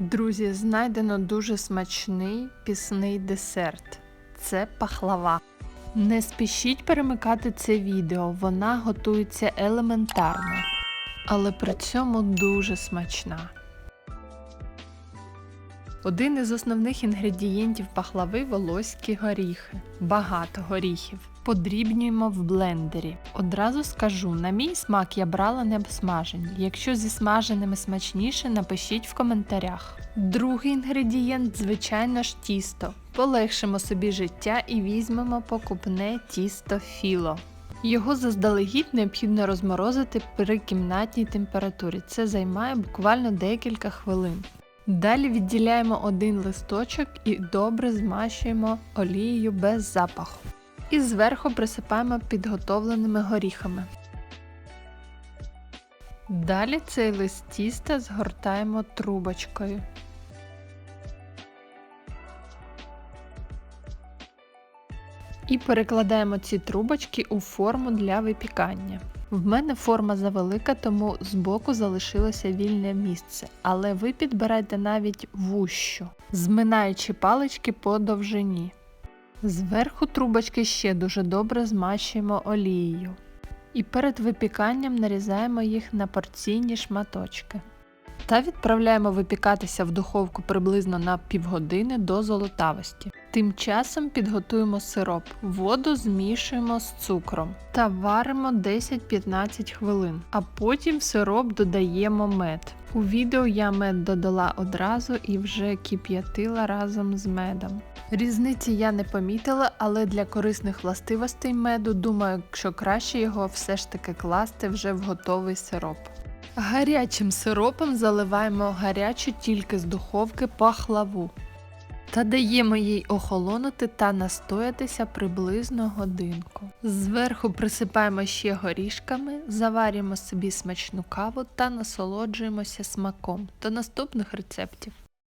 Друзі, знайдено дуже смачний пісний десерт. Це пахлава. Не спішіть перемикати це відео, вона готується елементарно, але при цьому дуже смачна. Один із основних інгредієнтів пахлави волоські горіхи. Багато горіхів. Подрібнюємо в блендері. Одразу скажу, на мій смак я брала не обсмажені. Якщо зі смаженими смачніше, напишіть в коментарях. Другий інгредієнт, звичайно ж, тісто. Полегшимо собі життя і візьмемо покупне тісто філо. Його заздалегідь необхідно розморозити при кімнатній температурі. Це займає буквально декілька хвилин. Далі відділяємо один листочок і добре змащуємо олією без запаху. І зверху присипаємо підготовленими горіхами. Далі цей лист тіста згортаємо трубочкою. І перекладаємо ці трубочки у форму для випікання. В мене форма завелика, тому збоку залишилося вільне місце, але ви підбирайте навіть вущу, зминаючи палички по довжині. Зверху трубочки ще дуже добре змащуємо олією. І перед випіканням нарізаємо їх на порційні шматочки. Та відправляємо випікатися в духовку приблизно на півгодини до золотавості. Тим часом підготуємо сироп, воду змішуємо з цукром та варимо 10-15 хвилин, а потім в сироп додаємо мед. У відео я мед додала одразу і вже кип'ятила разом з медом. Різниці я не помітила, але для корисних властивостей меду думаю, що краще його все ж таки класти вже в готовий сироп. Гарячим сиропом заливаємо гарячу тільки з духовки пахлаву та даємо їй охолонути та настоятися приблизно годинку. Зверху присипаємо ще горішками, заварюємо собі смачну каву та насолоджуємося смаком до наступних рецептів.